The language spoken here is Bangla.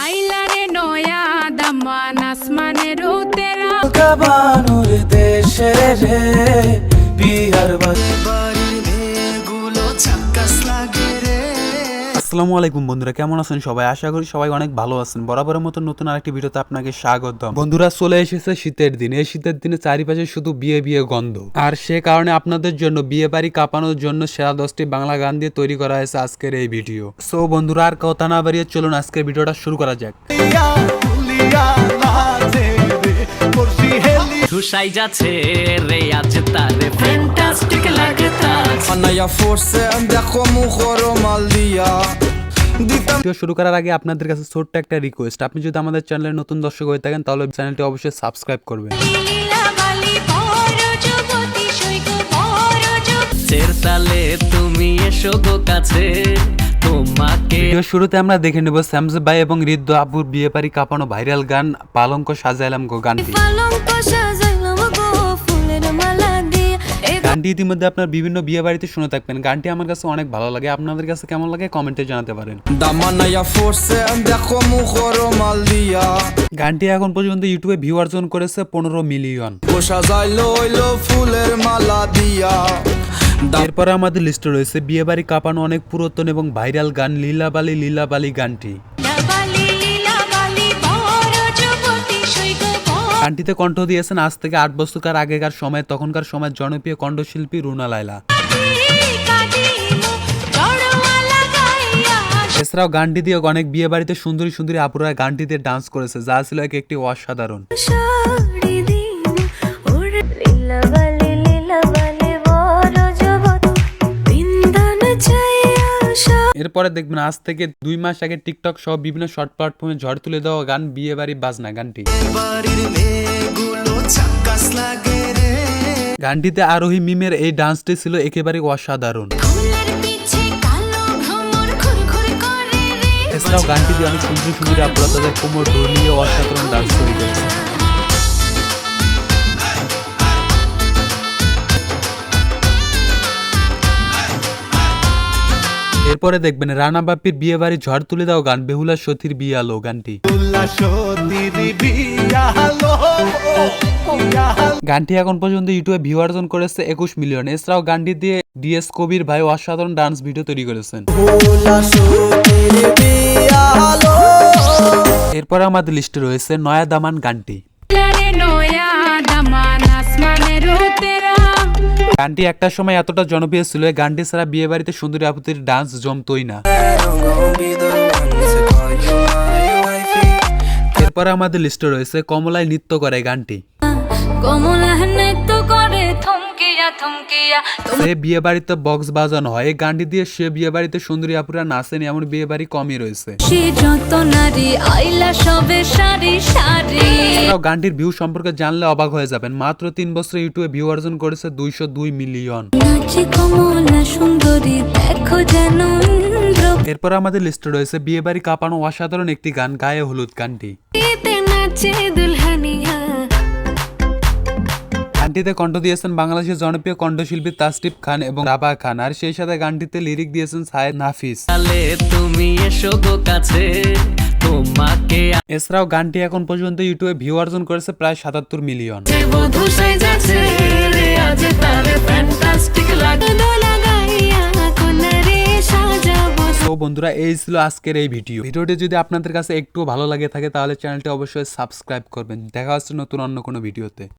আইলারে নয়া দামান আসমানের উতেরা দেশে রে। আসসালামু আলাইকুম বন্ধুরা কেমন আছেন সবাই? আশা করি সবাই অনেক ভালো আছেন। বরাবরের মতো নতুন আরেকটি ভিডিওতে আপনাকে স্বাগত বন্ধুরা চলে এসেছে শীতের দিন। এই শীতের দিনে চারিপাশে শুধু বিয়ে বিয়ে গন্ধ। আর সে কারণে আপনাদের জন্য বিয়ে বাড়ি কাঁপানোর জন্য সেরা দশটি বাংলা গান দিয়ে তৈরি করা হয়েছে আজকের এই ভিডিও। সো বন্ধুরা আর কথা না বাড়িয়ে চলুন আজকের ভিডিওটা শুরু করা যাক। ঠুসাই যাচ্ছে রে আজ তারে ফ্যান্টাস্টিক লাগতা Anaya forse দেখো মুখর মাল দিয়া দিতাম। ভিডিও শুরু করার আগে আপনাদের কাছে ছোট্ট একটা রিকোয়েস্ট আপনি যদি আমাদের চ্যানেলের নতুন দর্শক হয়ে থাকেন তাহলে চ্যানেলটি অবশ্যই সাবস্ক্রাইব করবেন। তালে তুমি এসো গো কাছে ভিডিও শুরুতে আমরা দেখে নেব স্যামস ভাই এবং রিদ্দ আবুর বিয়ে বাড়ি কাঁপানো ভাইরাল গান পালঙ্ক সাজাইলাম গো গানটি। পালঙ্ক সাজাইলাম গানটি ইতিমধ্যে আপনার বিভিন্ন বিয়ে বাড়িতে শুনে থাকবেন। গানটি আমার কাছে অনেক ভালো লাগে। আপনাদের কাছে কেমন লাগে কমেন্টে জানাতে পারেন। গানটি এখন পর্যন্ত ইউটিউবে ভিউ অর্জন করেছে পনেরো মিলিয়ন। হইল ফুলের মালা দিয়া। এরপরে আমাদের লিস্টে রয়েছে বিয়ে বাড়ি কাঁপানো অনেক পুরাতন এবং ভাইরাল গান লীলাবালি লীলাবালি গানটি। গানটিতে কণ্ঠ দিয়েছেন, আজ থেকে আট বছরকার আগেকার সময়, তখনকার সময় জনপ্রিয় কণ্ঠশিল্পী রুনা লাইলা এছাড়াও গানটি দিয়ে অনেক বিয়ে বাড়িতে সুন্দরী সুন্দরী আপুরা গানটিতে ডান্স করেছে, যা ছিল এক একটি অসাধারণ। এরপরে দেখবেন আজ থেকে দুই মাস আগে টিকটক সহ বিভিন্ন শর্ট প্ল্যাটফর্মে ঝড় তুলে দেওয়া গান বিয়ে বাড়ি বাজনা গানটি। গানটিতে আরোহী মিমের এই ডান্সটি ছিল একেবারে অসাধারণ। ফুলের পিছে কালো ভ্রমর খুরখুর করে রে। এছাড়াও গানটি দিয়ে অনেক সুন্দর সুন্দর আপুরা তাদের কোমর ডলিয়ে অসাধারণ ডান্স তৈরি করেছে এরপরে দেখবেন রানা বাপ্পির বিয়ে বাড়ি ঝড় তুলে দাও গান বেহুলা সতীর বিয়ে আলো গানটি। গানটি এখন পর্যন্ত ইউটিউবে ভিউ অর্জন করেছে একুশ মিলিয়ন। এছাড়াও গানটি দিয়ে ডিএস কবির ভাই অসাধারণ ডান্স ভিডিও তৈরি করেছেন। এরপরে আমাদের লিস্টে রয়েছে নয়া দামান গানটি। নয়া দামান আসমানের গানটি একটা সময় এতটা জনপ্রিয় ছিল গানটি ছাড়া বিয়ে বাড়িতে সুন্দরী আপুতির ডান্স জমতই না। এরপরে আমাদের লিস্টে রয়েছে, কমলায় নৃত্য করে গানটি। কমলা নৃত্য সে বিয়ে বাড়িতে বক্স বাজানো হয়। এই গানটি দিয়ে সে বিয়ে বাড়িতে সুন্দরী আপুরা নাচেন এমন বিয়ে বাড়ি কমই রয়েছে। সে যত নারী আইলা সবে সারি সারি গানটির ভিউ সম্পর্কে জানলে অবাক হয়ে যাবেন। মাত্র তিন বছর ইউটিউবে ভিউ অর্জন করেছে দুইশো দুই মিলিয়ন। সুন্দরী দেখো যেন এরপর আমাদের লিস্টে রয়েছে বিয়ে বাড়ি কাঁপানো অসাধারণ একটি গান গায়ে হলুদ গানটি। গানটিতে কণ্ঠ দিয়েছেন বাংলাদেশের জনপ্রিয় কণ্ঠশিল্পী তাসটিফ খান এবং রাবা খান। আর সেই সাথে গানটিতে লিরিক দিয়েছেন সায়েদ নাফিস। তুমি এসো গো কাছে তোমাকে এছাড়াও গানটি এখন পর্যন্ত ইউটিউবে ভিউ অর্জন করেছে প্রায় সাতাত্তর মিলিয়ন। তো বন্ধুরা এই ছিল আজকের এই ভিডিও। ভিডিওটি যদি আপনাদের কাছে একটু ভালো লাগে থাকে তাহলে চ্যানেলটি অবশ্যই সাবস্ক্রাইব করবেন। দেখা হচ্ছে নতুন অন্য কোনো ভিডিওতে।